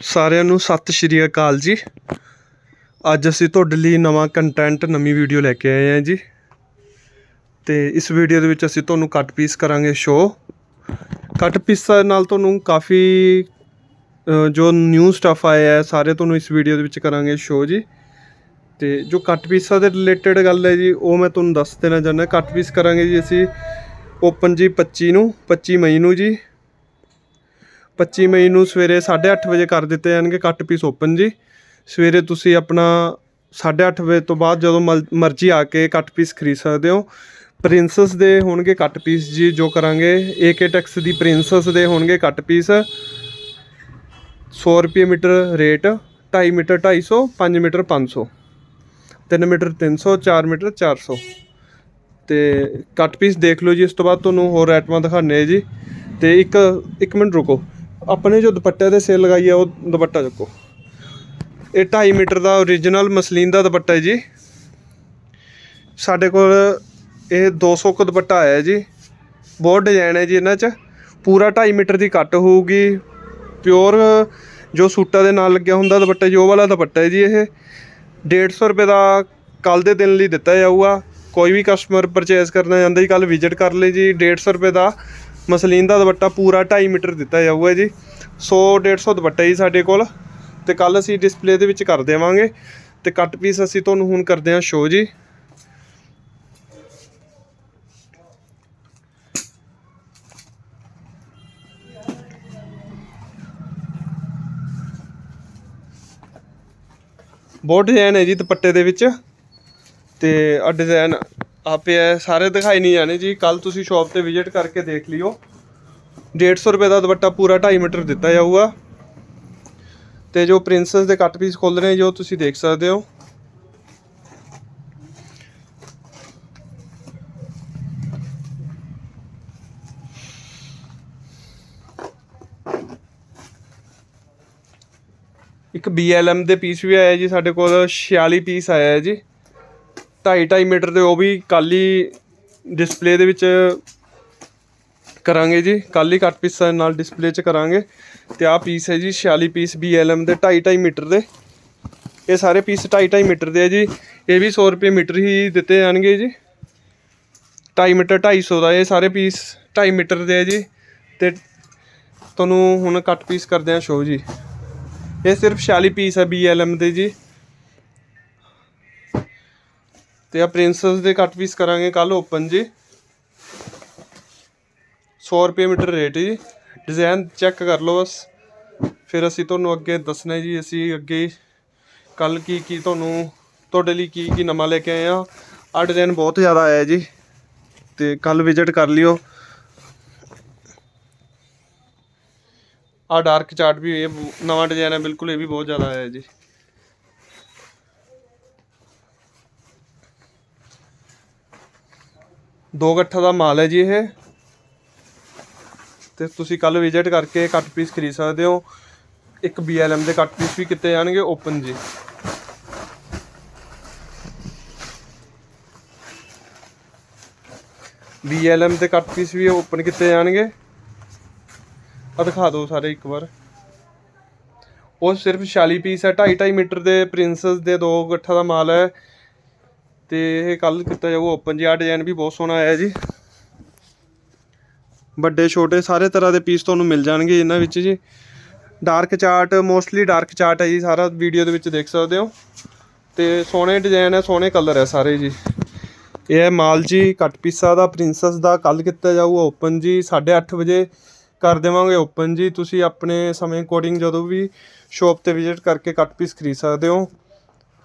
ਸਾਰਿਆਂ ਨੂੰ ਸਤਿ ਸ਼੍ਰੀ ਅਕਾਲ ਜੀ। ਅੱਜ ਅਸੀਂ ਤੁਹਾਡੇ ਲਈ ਨਵਾਂ ਕੰਟੈਂਟ ਨਵੀਂ ਵੀਡੀਓ ਲੈ ਕੇ ਆਏ ਹਾਂ ਜੀ। ਤੇ ਇਸ ਵੀਡੀਓ ਦੇ ਵਿੱਚ ਅਸੀਂ ਤੁਹਾਨੂੰ ਕੱਟ ਪੀਸ ਕਰਾਂਗੇ ਸ਼ੋ ਕੱਟ ਪੀਸਾਂ ਨਾਲ ਤੁਹਾਨੂੰ ਕਾਫੀ ਜੋ ਨਿਊ ਸਟੱਫ ਆਇਆ ਹੈ ਸਾਰੇ ਤੁਹਾਨੂੰ ਇਸ ਵੀਡੀਓ ਦੇ ਵਿੱਚ ਕਰਾਂਗੇ ਸ਼ੋ ਜੀ। ਤੇ ਜੋ ਕੱਟ ਪੀਸਾਂ ਦੇ ਰਿਲੇਟਡ ਗੱਲ ਹੈ ਜੀ, ਉਹ ਮੈਂ ਤੁਹਾਨੂੰ ਦੱਸ ਦੇਣਾ ਚਾਹੁੰਦਾ। ਕੱਟ ਪੀਸ ਕਰਾਂਗੇ ਜੀ ਅਸੀਂ ਓਪਨ ਜੀ 25 ਨੂੰ 25 ਮਈ ਨੂੰ ਜੀ। 25 ਮਈ ਨੂੰ ਸਵੇਰੇ 8:30 ਵਜੇ ਕਰ ਦਿੱਤੇ ਜਾਣਗੇ ਕੱਟ ਪੀਸ ਓਪਨ ਜੀ। ਸਵੇਰੇ ਤੁਸੀਂ ਆਪਣਾ 8:30 ਵਜੇ ਤੋਂ ਬਾਅਦ ਜਦੋਂ ਮਲ- ਮਰਜ਼ੀ ਆ ਕੇ ਕੱਟ ਪੀਸ ਖਰੀਦ ਸਕਦੇ ਹੋ। ਪ੍ਰਿੰਸਸ ਦੇ ਹੋਣਗੇ ਕੱਟ ਪੀਸ ਜੀ, ਜੋ ਕਰਾਂਗੇ। ਏਕੇ ਟੈਕਸ ਦੀ ਪ੍ਰਿੰਸਸ ਦੇ ਹੋਣਗੇ ਕੱਟ ਪੀਸ 100 ਰੁਪਏ metre rate 2.5 metre 250 5 metre 500 3 metre 300 4 metre 400 ਤੇ ਕੱਟ ਪੀਸ ਦੇਖ ਲਓ ਜੀ, ਇਸ ਤੋਂ ਬਾਅਦ ਤੁਹਾਨੂੰ ਹੋਰ ਆਈਟਮਾਂ ਦਿਖਾਣੇ ਜੀ। ਤੇ ਇੱਕ ਇੱਕ ਮਿੰਟ ਰੁਕੋ। ਆਪਣੇ ਜੋ ਦੁਪੱਟੇ ਦੇ ਸੇਲ ਲਗਾਈ ਹੈ ਉਹ ਦੁਪੱਟਾ ਚੱਕੋ। ਇਹ 2.5 ਮੀਟਰ ਦਾ origignal ਮਸਲੀਨ ਦਾ ਦੁਪੱਟਾ ਹੈ ਜੀ। ਸਾਡੇ ਕੋਲ ਇਹ 200 ਕੁ ਦੁਪੱਟਾ ਆਇਆ ਹੈ ਜੀ। ਬਹੁਤ ਡਿਜ਼ਾਈਨ ਹੈ ਜੀ ਇਹਨਾਂ 'ਚ। ਪੂਰਾ 2.5 ਮੀਟਰ ਦੀ ਕੱਟ ਹੋਊਗੀ। ਪਿਓਰ ਜੋ ਸੂਟਾਂ ਦੇ ਨਾਲ ਲੱਗਿਆ ਹੁੰਦਾ ਦੁਪੱਟਾ ਜੀ, ਉਹ ਵਾਲਾ ਦੁਪੱਟਾ ਹੈ ਜੀ ਇਹ। 150 ਰੁਪਏ ਦਾ ਕੱਲ ਦੇ ਦਿਨ ਲਈ ਦਿੱਤਾ ਜਾਊਗਾ। ਕੋਈ ਵੀ ਕਸਟਮਰ ਪਰਚੇਸ ਕਰਨਾ ਚਾਹੁੰਦਾ ਜੀ ਕੱਲ ਵਿਜ਼ਿਟ ਕਰ ਲਈ ਜੀ। 150 ਰੁਪਏ ਦਾ ਮਸਲੀਨ ਦਾ ਦੁਪੱਟਾ ਪੂਰਾ 2.5 ਮੀਟਰ ਦਿੱਤਾ ਜਾਊਗਾ ਜੀ। 100 150 ਦੁਪੱਟਾ ਜੀ ਸਾਡੇ ਕੋਲ। ਤੇ ਕੱਲ ਅਸੀਂ ਡਿਸਪਲੇ ਦੇ ਵਿੱਚ ਕਰ ਦੇਵਾਂਗੇ। ਤੇ ਕੱਟ ਪੀਸ ਅਸੀਂ ਤੁਹਾਨੂੰ ਹੁਣ ਕਰਦੇ ਹਾਂ ਸ਼ੋ ਜੀ। ਬਹੁਤ ਡਿਜ਼ਾਈਨ ਹੈ ਜੀ ਦੁਪੱਟੇ ਦੇ ਵਿੱਚ। ਤੇ ਆ ਡਿਜ਼ਾਈਨ ਆਪੇ ਹੈ ਸਾਰੇ ਦਿਖਾਈ ਨਹੀਂ ਜਾਣੇ ਜੀ। ਕੱਲ ਤੁਸੀਂ ਸ਼ਾਪ ਤੇ ਵਿਜ਼ਿਟ ਕਰਕੇ ਦੇਖ ਲਿਓ। 150 ਰੁਪਏ ਦਾ ਦੁਪੱਟਾ ਪੂਰਾ 2.5 ਮੀਟਰ ਦਿੱਤਾ ਜਾਊਗਾ। ਤੇ ਜੋ ਪ੍ਰਿੰਸਸ ਦੇ ਕੱਟ ਪੀਸ ਖੁੱਲ ਰਹੇ ਜੋ ਤੁਸੀਂ ਦੇਖ ਸਕਦੇ ਹੋ। ਇੱਕ BLM ਦੇ ਪੀਸ ਵੀ ਆਇਆ ਜੀ, ਸਾਡੇ ਕੋਲ 46 ਪੀਸ ਆਇਆ ਹੈ ਜੀ। ਢਾਈ ਢਾਈ ਮੀਟਰ ਦੇ ਉਹ ਵੀ ਕੱਲ ਹੀ ਡਿਸਪਲੇ ਦੇ ਵਿੱਚ ਕਰਾਂਗੇ ਜੀ। ਕੱਲ ਹੀ ਕੱਟ ਪੀਸ ਨਾਲ ਡਿਸਪਲੇ 'ਚ ਕਰਾਂਗੇ। ਤੇ ਆਹ ਪੀਸ ਹੈ ਜੀ 46 ਪੀਸ BLM ਦੇ ਢਾਈ ਢਾਈ ਮੀਟਰ ਦੇ। ਇਹ ਸਾਰੇ ਪੀਸ ਢਾਈ ਢਾਈ ਮੀਟਰ ਦੇ ਆ ਜੀ। ਇਹ ਵੀ 100 ਰੁਪਏ ਮੀਟਰ ਹੀ ਦਿੱਤੇ ਜਾਣਗੇ ਜੀ। ਢਾਈ ਮੀਟਰ 250 ਦਾ ਇਹ ਸਾਰੇ ਪੀਸ ਢਾਈ ਮੀਟਰ ਦੇ ਆ ਜੀ। ਤੇ ਤੁਹਾਨੂੰ ਹੁਣ ਕੱਟ ਪੀਸ ਕਰਦੇ ਆ ਸ਼ੋ ਜੀ। ਇਹ ਸਿਰਫ 46 ਪੀਸ ਹੈ BLM ਦੇ ਜੀ। ਤੇ ਆ ਪ੍ਰਿੰਸਸ ਦੇ ਕੱਟ ਪੀਸ ਕਰਾਂਗੇ ਕੱਲ ਓਪਨ ਜੀ। 100 ਰੁਪਏ ਮੀਟਰ ਰੇਟ ਜੀ। ਡਿਜ਼ਾਈਨ ਚੈੱਕ ਕਰ ਲਓ ਬਸ। ਫਿਰ ਅਸੀਂ ਤੁਹਾਨੂੰ ਅੱਗੇ ਦੱਸਣਾ ਜੀ, ਅਸੀਂ ਅੱਗੇ ਕੱਲ ਕੀ ਕੀ ਤੁਹਾਨੂੰ, ਤੁਹਾਡੇ ਲਈ ਕੀ ਕੀ ਨਵਾਂ ਲੈ ਕੇ ਆਏ ਆ। ਆ ਡਿਜ਼ਾਈਨ ਬਹੁਤ ਜ਼ਿਆਦਾ ਆਇਆ ਜੀ। ਤੇ ਕੱਲ ਵਿਜ਼ਿਟ ਕਰ ਲਿਓ। ਆ ਡਾਰਕ ਚਾਰਟ ਵੀ ਇਹ ਨਵਾਂ ਡਿਜ਼ਾਈਨ ਹੈ, ਬਿਲਕੁਲ ਇਹ ਵੀ ਬਹੁਤ ਜ਼ਿਆਦਾ ਆਇਆ ਜੀ। ਦੋ ਗੱਠਾ ਦਾ ਮਾਲ ਹੈ ਜੀ ਇਹ। ਤੇ ਤੁਸੀਂ ਕੱਲ ਵਿਜ਼ਿਟ ਕਰਕੇ ਕੱਟ ਪੀਸ ਖਰੀਦ ਸਕਦੇ ਹੋ। ਇੱਕ BLM ਦੇ ਕੱਟ ਪੀਸ ਵੀ ਕਿਤੇ ਜਾਣਗੇ ਓਪਨ ਜੀ। BLM ਦੇ ਕੱਟ ਪੀਸ ਵੀ ਓਪਨ ਕੀਤੇ ਜਾਣਗੇ। ਆ ਦਿਖਾ ਦਿਓ ਸਾਰੇ ਇੱਕ ਵਾਰ। ਉਹ ਸਿਰਫ 46 ਪੀਸ ਹੈ 2.5 2.5 ਮੀਟਰ ਦੇ ਪ੍ਰਿੰਸਸ ਦੇ ਦੋ ਗੱਠਾ ਦਾ ਮਾਲ ਹੈ। ਤੇ ਇਹ ਕੱਲ ਕੀਤਾ ਜਾਊਗਾ ਓਪਨ ਜੀ ਆ ਡਿਜ਼ਾਈਨ ਵੀ ਬਹੁਤ ਸੋਹਣਾ ਆਇਆ ਜੀ। ਵੱਡੇ, ਛੋਟੇ, ਸਾਰੇ ਤਰ੍ਹਾਂ ਦੇ ਪੀਸ ਤੁਹਾਨੂੰ ਮਿਲ ਜਾਣਗੇ ਇਹਨਾਂ ਵਿੱਚ ਜੀ। Dark chart mostly dark chart ਹੈ ਜੀ, ਸਾਰਾ ਵੀਡੀਓ ਦੇ ਵਿੱਚ ਦੇਖ ਸਕਦੇ ਹੋ। ਤੇ ਸੋਹਣੇ ਡਿਜ਼ਾਈਨ ਹੈ, ਸੋਹਣੇ ਕਲਰ ਹੈ ਸਾਰੇ ਜੀ। ਇਹ ਹੈ ਮਾਲ ਜੀ ਕੱਟ ਪੀਸਾ ਦਾ ਪ੍ਰਿੰਸਸ ਦਾ ਕੱਲ ਕੀਤਾ ਜਾਊਗਾ ਓਪਨ ਜੀ 8:30 ਵਜੇ ਕਰ ਦੇਵਾਂਗੇ ਓਪਨ ਜੀ। ਤੁਸੀਂ ਆਪਣੇ ਸਮੇਂ ਅਕੋਰਡਿੰਗ ਜਦੋਂ ਵੀ ਸ਼ਾਪ ਤੇ ਵਿਜ਼ਿਟ ਕਰਕੇ ਕੱਟ ਪੀਸ ਖਰੀਦ ਸਕਦੇ ਹੋ।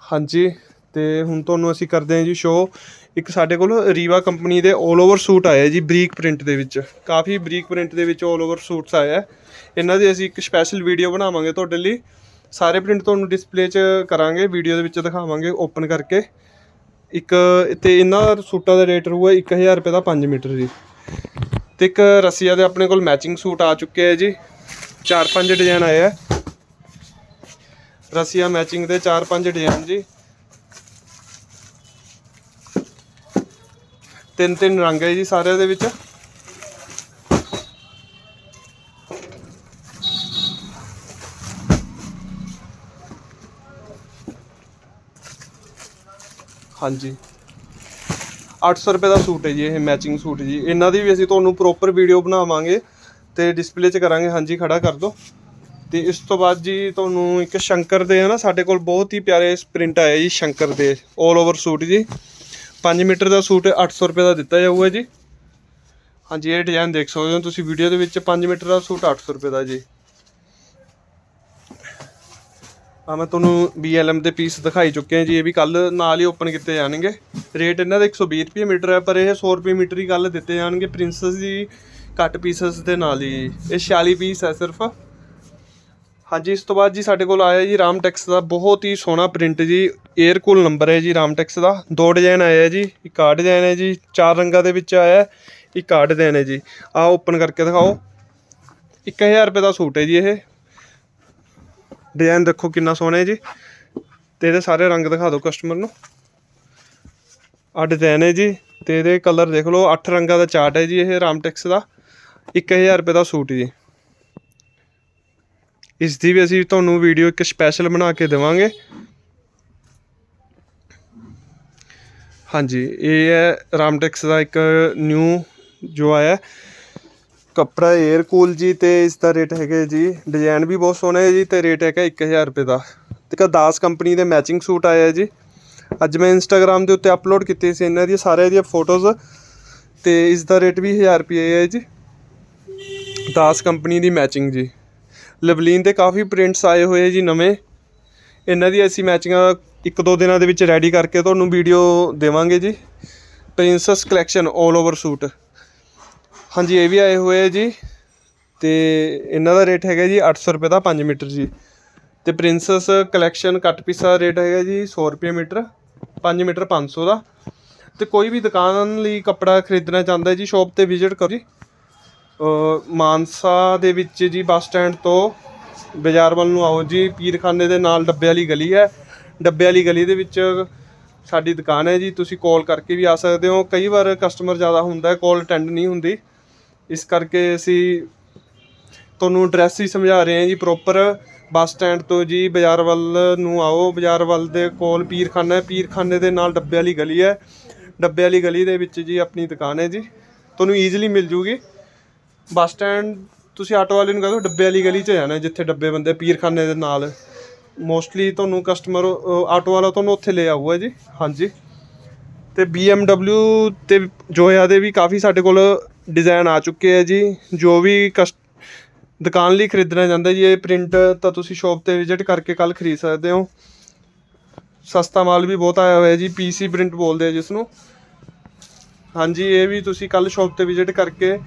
ਹਾਂਜੀ। ਤੇ ਹੁਣ ਤੁਹਾਨੂੰ ਅਸੀਂ ਕਰਦੇ ਹਾਂ ਜੀ ਸ਼ੋ ਇੱਕ ਸਾਡੇ ਕੋਲ ਰੀਵਾ ਕੰਪਨੀ ਦੇ 올 ਓਵਰ ਸੂਟ ਆਏ ਜੀ ਬਰੀਕ ਪ੍ਰਿੰਟ ਦੇ ਵਿੱਚ। ਕਾਫੀ ਬਰੀਕ ਪ੍ਰਿੰਟ ਦੇ ਵਿੱਚ 올 ਓਵਰ ਸੂਟਸ ਆਏ ਆ। ਇਹਨਾਂ ਦੀ ਅਸੀਂ ਇੱਕ ਸਪੈਸ਼ਲ ਵੀਡੀਓ ਬਣਾਵਾਂਗੇ ਤੁਹਾਡੇ ਲਈ। ਸਾਰੇ ਪ੍ਰਿੰਟ ਤੁਹਾਨੂੰ ਡਿਸਪਲੇ 'ਚ ਕਰਾਂਗੇ ਵੀਡੀਓ ਦੇ ਵਿੱਚ ਦਿਖਾਵਾਂਗੇ ਓਪਨ ਕਰਕੇ। ਇੱਕ ਤੇ ਇਹਨਾਂ ਸੂਟਾਂ ਦਾ ਰੇਟ ਰਹੂਗਾ 1000 ਰੁਪਏ ਦਾ 5 ਮੀਟਰ ਜੀ। ਤੇ ਇੱਕ ਰਸੀਆ ਦੇ ਆਪਣੇ ਕੋਲ ਮੈਚਿੰਗ ਸੂਟ ਆ ਚੁੱਕੇ ਆ ਜੀ। ਚਾਰ ਪੰਜ ਡਿਜ਼ਾਈਨ ਆਏ ਆ। ਰਸੀਆ ਮੈਚਿੰਗ ਦੇ ਚਾਰ ਪੰਜ ਡਿਜ਼ਾਈਨ ਜੀ। ਤਿੰਨ ਤਿੰਨ ਰੰਗ ਹੈ ਜੀ ਸਾਰਿਆਂ ਦੇ ਵਿੱਚ। ਹਾਂਜੀ। 800 ਰੁਪਏ ਦਾ ਸੂਟ ਹੈ ਜੀ, ਇਹ ਮੈਚਿੰਗ ਸੂਟ ਜੀ। ਇਹਨਾਂ ਦੀ ਵੀ ਅਸੀਂ ਤੁਹਾਨੂੰ ਪ੍ਰੋਪਰ ਵੀਡੀਓ ਬਣਾਵਾਂਗੇ ਤੇ ਡਿਸਪਲੇ 'ਚ ਕਰਾਂਗੇ। ਹਾਂਜੀ, ਖੜਾ ਕਰ ਦੋ ਤੇ ਇਸ ਤੋਂ ਬਾਅਦ ਜੀ ਤੁਹਾਨੂੰ ਇੱਕ ਸ਼ੰਕਰ ਦੇ ਹੈ ਨਾ, ਸਾਡੇ ਕੋਲ ਬਹੁਤ ਹੀ ਪਿਆਰੇ ਪ੍ਰਿੰਟ ਆਇਆ ਜੀ ਸ਼ੰਕਰ ਦੇ 올 ਓਵਰ ਸੂਟ ਜੀ। 5 ਮੀਟਰ ਦਾ ਸੂਟ 800 ਰੁਪਏ ਦਾ ਦਿੱਤਾ ਜਾਊਗਾ ਜੀ। ਹਾਂਜੀ, ਇਹ ਡਿਜ਼ਾਈਨ ਦੇਖ ਸਕਦੇ ਹੋ ਤੁਸੀਂ ਵੀਡੀਓ ਦੇ ਵਿੱਚ। 5 ਮੀਟਰ ਦਾ ਸੂਟ 800 ਰੁਪਏ ਦਾ ਜੀ। ਆ ਮੈਂ ਤੁਹਾਨੂੰ BLM ਦੇ ਪੀਸ ਦਿਖਾਈ ਚੁੱਕੇ ਹਾਂ ਜੀ। ਇਹ ਵੀ ਕੱਲ ਨਾਲ ਹੀ ਓਪਨ ਕੀਤੇ ਜਾਣਗੇ। ਰੇਟ ਇਹਨਾਂ ਦਾ 120 ਰੁਪਏ ਮੀਟਰ ਹੈ, ਪਰ ਇਹ 100 ਰੁਪਏ ਮੀਟਰ ਹੀ ਕੱਲ ਦਿੱਤੇ ਜਾਣਗੇ। ਪ੍ਰਿੰਸਸ ਦੀ ਕੱਟ ਪੀਸਸ ਦੇ ਨਾਲ ਹੀ। ਇਹ 46 ਪੀਸ ਹੈ ਸਿਰਫ। ਹਾਂਜੀ, ਇਸ ਤੋਂ ਬਾਅਦ ਜੀ ਸਾਡੇ ਕੋਲ ਆਇਆ ਜੀ ਰਾਮਟੈਕਸ ਦਾ ਬਹੁਤ ਹੀ ਸੋਹਣਾ ਪ੍ਰਿੰਟ ਜੀ 에ਅਰ ਕੂਲ ਨੰਬਰ ਹੈ ਜੀ ਰਾਮਟੈਕਸ ਦਾ। ਦੋ ਡਿਜ਼ਾਈਨ ਆਇਆ ਜੀ, ਇੱਕ ਆਹ ਡਿਜ਼ਾਈਨ ਹੈ ਜੀ, ਚਾਰ ਰੰਗਾਂ ਦੇ ਵਿੱਚ ਆਇਆ, ਇੱਕ ਆਹ ਡਿਜ਼ਾਈਨ ਹੈ ਜੀ। ਆਹ ਓਪਨ ਕਰਕੇ ਦਿਖਾਓ। 1000 ਰੁਪਏ ਦਾ ਸੂਟ ਹੈ ਜੀ ਇਹ। ਡਿਜ਼ਾਈਨ ਦੇਖੋ ਕਿੰਨਾ ਸੋਹਣਾ ਹੈ ਜੀ। ਤੇ ਇਹਦੇ ਸਾਰੇ ਰੰਗ ਦਿਖਾ ਦਿਓ ਕਸਟਮਰ ਨੂੰ। ਆਹ ਡਿਜ਼ਾਈਨ ਹੈ ਜੀ, ਤੇ ਇਹਦੇ ਕਲਰ ਦੇਖ ਲਓ 8 ਰੰਗਾਂ ਦਾ ਚਾਰਟ ਹੈ ਜੀ ਇਹ ਰਾਮਟੈਕਸ ਦਾ। 1000 ਰੁਪਏ ਦਾ ਸੂਟ ਜੀ। ਇਸ ਦੀ ਵੀ ਅਸੀਂ ਤੁਹਾਨੂੰ ਵੀਡੀਓ ਇੱਕ ਸਪੈਸ਼ਲ ਬਣਾ ਕੇ ਦੇਵਾਂਗੇ। ਹਾਂਜੀ, ਇਹ ਹੈ ਰਾਮਟੈਕਸ ਦਾ ਇੱਕ ਨਿਊ ਜੋ ਆਇਆ ਕੱਪੜਾ 에ਅਰ ਕੂਲ ਜੀ ਤੇ ਇਸ ਦਾ ਰੇਟ ਹੈਗਾ ਜੀ ਡਿਜ਼ਾਈਨ ਵੀ ਬਹੁਤ ਸੋਹਣਾ ਹੈ ਜੀ ਤੇ ਰੇਟ ਹੈਗਾ 1000 ਰੁਪਏ ਦਾ। ਤੇ ਇੱਕ ਦਾਸ ਕੰਪਨੀ ਦੇ ਮੈਚਿੰਗ ਸੂਟ ਆਇਆ ਹੈ ਜੀ। ਅੱਜ ਮੈਂ ਇੰਸਟਾਗ੍ਰam ਦੇ ਉੱਤੇ ਅਪਲੋਡ ਕੀਤੇ ਸੀ ਇਹਨਾਂ ਦੀਆਂ ਸਾਰਿਆਂ ਦੀਆਂ ਫੋਟੋਜ਼ ਤੇ ਇਸ ਦਾ ਰੇਟ ਵੀ 1000 ਰੁਪਏ ਹੈ ਜੀ। ਦਾਸ ਕੰਪਨੀ ਦੀ ਮੈਚਿੰਗ ਜੀ। ਲਵਲੀਨ ਦੇ ਕਾਫੀ ਪ੍ਰਿੰਟਸ ਆਏ ਹੋਏ ਜੀ ਨਵੇਂ। ਇਹਨਾਂ ਦੀ ਅਸੀਂ ਮੈਚਿੰਗਾਂ ਇੱਕ ਦੋ ਦਿਨਾਂ ਦੇ ਵਿੱਚ ਰੈਡੀ ਕਰਕੇ ਤੁਹਾਨੂੰ ਵੀਡੀਓ ਦੇਵਾਂਗੇ ਜੀ। ਪ੍ਰਿੰਸਸ ਕਲੈਕਸ਼ਨ 올 ਓਵਰ ਸੂਟ ਹਾਂਜੀ, ਇਹ ਵੀ ਆਏ ਹੋਏ ਆ ਜੀ। ਤੇ ਇਹਨਾਂ ਦਾ ਰੇਟ ਹੈਗਾ ਜੀ 800 ਰੁਪਏ ਦਾ 5 ਮੀਟਰ ਜੀ। ਤੇ ਪ੍ਰਿੰਸਸ ਕਲੈਕਸ਼ਨ ਕੱਟ ਪੀਸ ਦਾ ਰੇਟ ਹੈਗਾ ਜੀ 100 ਰੁਪਏ ਮੀਟਰ 5 ਮੀਟਰ 500 ਦਾ। ਤੇ ਕੋਈ ਵੀ ਦੁਕਾਨ ਲਈ ਕੱਪੜਾ ਖਰੀਦਣਾ ਚਾਹੁੰਦਾ ਜੀ ਸ਼ਾਪ ਤੇ ਵਿਜ਼ਿਟ ਕਰੋ ਜੀ। ਮਾਨਸਾ ਦੇ ਵਿੱਚ ਜੀ ਬੱਸ ਸਟੈਂਡ ਤੋਂ ਬਾਜ਼ਾਰ ਵੱਲ ਨੂੰ ਆਓ ਜੀ, ਪੀਰਖਾਨੇ ਦੇ ਨਾਲ ਡੱਬੇ ਵਾਲੀ ਗਲੀ ਹੈ। ਡੱਬੇ ਵਾਲੀ ਗਲੀ ਦੇ ਵਿੱਚ ਸਾਡੀ ਦੁਕਾਨ ਹੈ ਜੀ, ਤੁਸੀਂ ਕਾਲ ਕਰਕੇ ਵੀ ਆ ਸਕਦੇ ਹੋ। ਕਈ ਵਾਰ ਕਸਟਮਰ ਜ਼ਿਆਦਾ ਹੁੰਦਾ ਹੈ, ਕਾਲ ਅਟੈਂਡ ਨਹੀਂ ਹੁੰਦੀ। ਇਸ ਕਰਕੇ ਅਸੀਂ ਤੁਹਾਨੂੰ ਐਡਰੈਸ ਹੀ ਸਮਝਾ ਰਹੇ ਹਾਂ ਜੀ ਪ੍ਰੋਪਰ ਬੱਸ ਸਟੈਂਡ ਤੋਂ ਜੀ ਬਾਜ਼ਾਰ ਵੱਲ ਨੂੰ ਆਓ, ਬਾਜ਼ਾਰ ਵੱਲ ਦੇ ਕੋਲ ਪੀਰਖਾਨਾ ਹੈ, ਪੀਰਖਾਨੇ ਦੇ ਨਾਲ ਡੱਬੇ ਵਾਲੀ ਗਲੀ ਹੈ। ਡੱਬੇ ਵਾਲੀ ਗਲੀ ਦੇ ਵਿੱਚ ਜੀ ਆਪਣੀ ਦੁਕਾਨ ਹੈ ਜੀ। ਤੁਹਾਨੂੰ ਈਜ਼ੀਲੀ ਮਿਲ ਜੂਗੀ। ਬੱਸ ਸਟੈਂਡ, ਤੁਸੀਂ ਆਟੋ ਵਾਲੇ ਨੂੰ ਕਹਿ ਦਿਓ, ਡੱਬੇ ਵਾਲੀ ਗਲੀ 'ਚ ਜਾਣਾ, ਜਿੱਥੇ ਡੱਬੇ ਬੰਦੇ ਪੀਰਖਾਨੇ ਦੇ ਨਾਲ। ਮੋਸਟਲੀ ਤੁਹਾਨੂੰ ਕਸਟਮਰ ਆਟੋ ਵਾਲਾ ਤੁਹਾਨੂੰ ਉੱਥੇ ਲੈ ਆਊਗਾ ਜੀ। ਹਾਂਜੀ। ਤੇ BMW ਤੇ ਜੋਇਆ ਦੇ ਵੀ ਕਾਫੀ ਸਾਡੇ ਕੋਲ ਡਿਜ਼ਾਈਨ ਆ ਚੁੱਕੇ ਆ ਜੀ। ਜੋ ਵੀ ਕਸ, ਦੁਕਾਨ ਲਈ ਖਰੀਦਣਾ ਚਾਹੁੰਦਾ ਜੀ, ਇਹ ਪ੍ਰਿੰਟ ਤਾਂ ਤੁਸੀਂ ਸ਼ਾਪ ਤੇ ਵਿਜ਼ਿਟ ਕਰਕੇ ਕੱਲ ਖਰੀਦ ਸਕਦੇ ਹੋ। ਸਸਤਾ ਮਾਲ ਵੀ ਬਹੁਤ ਆਇਆ ਹੋਇਆ ਜੀ PC ਪ੍ਰਿੰਟ ਬੋਲਦੇ ਆ ਜਿਸ ਨੂੰ ਹਾਂਜੀ, ਇਹ ਵੀ ਤੁਸੀਂ ਕੱਲ ਸ਼ਾਪ ਤੇ ਵਿਜ਼ਿਟ ਕਰਕੇ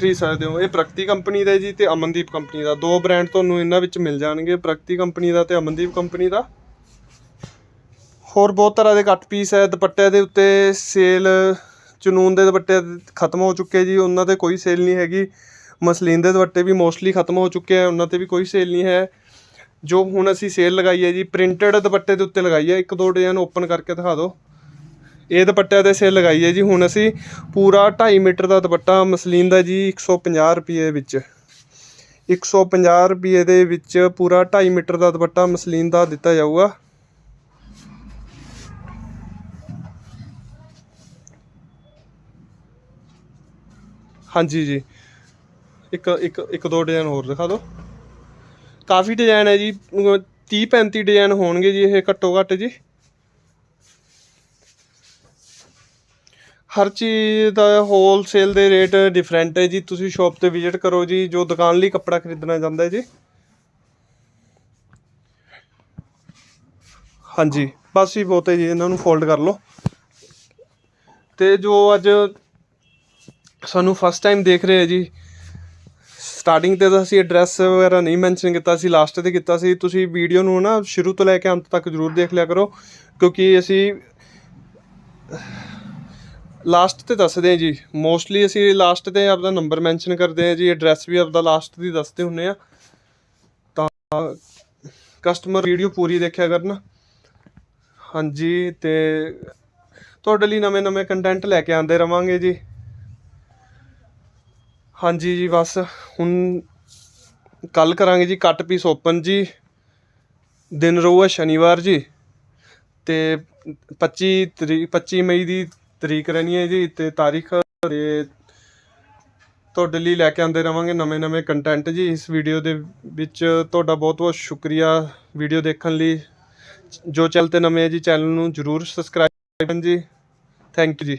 ਖਰੀਦ ਸਕਦੇ ਹੋ। ਇਹ ਪ੍ਰਗਤੀ ਕੰਪਨੀ ਦਾ ਹੈ ਜੀ ਤੇ ਅਮਨਦੀਪ ਕੰਪਨੀ ਦਾ। ਦੋ ਬ੍ਰਾਂਡ ਤੁਹਾਨੂੰ ਇਹਨਾਂ ਵਿੱਚ ਮਿਲ ਜਾਣਗੇ। ਪ੍ਰਗਤੀ ਕੰਪਨੀ ਦਾ ਤੇ ਅਮਨਦੀਪ ਕੰਪਨੀ ਦਾ। ਹੋਰ ਬਹੁਤ ਤਰ੍ਹਾਂ ਦੇ ਕੱਟ ਪੀਸ ਹੈ। ਦੁਪੱਟਿਆਂ ਦੇ ਉੱਤੇ ਸੇਲ, ਚਨੂਨ ਦੇ ਦੁਪੱਟੇ ਖਤਮ ਹੋ ਚੁੱਕੇ ਜੀ। ਉਹਨਾਂ ਤੇ ਕੋਈ ਸੇਲ ਨਹੀਂ ਹੈਗੀ। ਮਸਲੀਨ ਦੇ ਦੁਪੱਟੇ ਵੀ ਮੋਸਟਲੀ ਖਤਮ ਹੋ ਚੁੱਕੇ ਆ ਉਹਨਾਂ ਤੇ ਵੀ ਕੋਈ ਸੇਲ ਨਹੀਂ ਹੈ। ਜੋ ਹੁਣ ਅਸੀਂ ਸੇਲ ਲਗਾਈ ਹੈ ਜੀ, ਪ੍ਰਿੰਟਡ ਦੁਪੱਟੇ ਦੇ ਉੱਤੇ ਲਗਾਈ ਹੈ। ਇੱਕ ਦੋ ਡਿਜ਼ਾਈਨ ਓਪਨ ਕਰਕੇ ਦਿਖਾ ਦਿਓ। ਇਹ ਦੁਪੱਟਿਆ ਤੇ ਸੇਲ ਲਗਾਈ ਹੈ ਜੀ। ਹੁਣ ਅਸੀਂ ਪੂਰਾ 2.5 ਮੀਟਰ ਦਾ ਦੁਪੱਟਾ, ਮਸਲੀਨ ਦਾ ਜੀ 150 ਰੁਪਏ ਵਿੱਚ। 150 ਰੁਪਏ ਦੇ ਵਿੱਚ ਪੂਰਾ 2.5 ਮੀਟਰ ਦਾ ਦੁਪੱਟਾ ਮਸਲੀਨ ਦਾ ਦਿੱਤਾ ਜਾਊਗਾ। ਹਾਂਜੀ ਜੀ। ਇੱਕ ਇੱਕ ਇੱਕ ਦੋ ਡਿਜ਼ਾਈਨ ਹੋਰ ਦਿਖਾ ਦਿਓ। ਕਾਫੀ ਡਿਜ਼ਾਈਨ ਹੈ ਜੀ। 30 35 ਡਿਜ਼ਾਈਨ ਹੋਣਗੇ ਜੀ, ਇਹ ਘੱਟੋ ਘੱਟ ਜੀ। ਹਰ ਚੀਜ਼ ਦਾ ਹੋਲਸੇਲ ਦੇ ਰੇਟ ਡਿਫਰੈਂਟ ਹੈ ਜੀ। ਤੁਸੀਂ ਸ਼ੋਪ ਤੇ ਵਿਜ਼ਿਟ ਕਰੋ ਜੀ, ਜੋ ਦੁਕਾਨ ਲਈ ਕੱਪੜਾ ਖਰੀਦਣਾ ਚਾਹੁੰਦਾ ਹੈ ਜੀ। ਹਾਂਜੀ, ਬਸ ਹੀ ਬਹੁਤ ਹੈ ਜੀ, ਇਹਨਾਂ ਨੂੰ ਫੋਲਡ ਕਰ ਲਓ। ਤੇ ਜੋ ਅੱਜ ਸਾਨੂੰ ਫਸਟ ਟਾਈਮ ਦੇਖ ਰਹੇ ਹੈ ਜੀ ਸਟਾਰਟਿੰਗ ਤੇ ਤਾਂ ਅਸੀਂ ਐਡਰੈਸ ਵਗੈਰਾ ਨਹੀਂ ਮੈਂਸ਼ਨ ਕੀਤਾ ਸੀ ਲਾਸਟ ਤੇ ਕੀਤਾ ਸੀ। ਤੁਸੀਂ ਵੀਡੀਓ ਨੂੰ ਨਾ ਸ਼ੁਰੂ ਤੋਂ ਲੈ ਕੇ ਅੰਤ ਤੱਕ ਜ਼ਰੂਰ ਦੇਖ ਲਿਆ ਕਰੋ, ਕਿਉਂਕਿ ਅਸੀਂ ਲਾਸਟ ਤੇ ਦੱਸਦੇ ਹਾਂ ਜੀ। ਮੋਸਟਲੀ ਅਸੀਂ ਲਾਸਟ ਤੇ ਆਪਦਾ ਨੰਬਰ ਮੈਂਸ਼ਨ ਕਰਦੇ ਹਾਂ ਜੀ ਐਡਰੈਸ ਵੀ ਆਪਦਾ ਲਾਸਟ ਦੀ ਦੱਸਦੇ ਹੁੰਨੇ ਆ ਤਾਂ ਕਸਟਮਰ ਵੀਡੀਓ ਪੂਰੀ ਦੇਖਿਆ ਕਰਨ। ਹਾਂਜੀ, ਤੇ ਤੁਹਾਡੇ ਲਈ ਨਵੇਂ ਨਵੇਂ ਕੰਟੈਂਟ ਲੈ ਕੇ ਆਉਂਦੇ ਰਵਾਂਗੇ ਜੀ। ਹਾਂਜੀ ਜੀ, ਬਸ ਹੁਣ ਕੱਲ ਕਰਾਂਗੇ ਜੀ ਕੱਟ ਪੀਸ ਓਪਨ ਜੀ। ਦਿਨ ਰਹੂਗਾ ਸ਼ਨੀਵਾਰ ਜੀ। ਤੇ 25 ਤਰੀਕ 25 ਮਈ ਦੀ ਤਰੀਕ ਰਹਿਣੀ ਹੈ ਜੀ ਤੇ ਤਾਰੀਖ ਤੇ ਤੁਹਾਡੇ ਲਈ ਲੈ ਕੇ ਆਉਂਦੇ ਰਵਾਂਗੇ ਨਵੇਂ-ਨਵੇਂ ਕੰਟੈਂਟ ਜੀ। ਇਸ ਵੀਡੀਓ ਦੇ ਵਿੱਚ ਤੁਹਾਡਾ ਬਹੁਤ-ਬਹੁਤ ਸ਼ੁਕਰੀਆ ਵੀਡੀਓ ਦੇਖਣ ਲਈ। ਜੋ ਚੈਨਲ ਤੇ ਨਵੇਂ ਹੈ ਜੀ, ਚੈਨਲ ਨੂੰ ਜਰੂਰ ਸਬਸਕ੍ਰਾਈਬ ਕਰਨ ਜੀ। ਥੈਂਕ ਯੂ ਜੀ।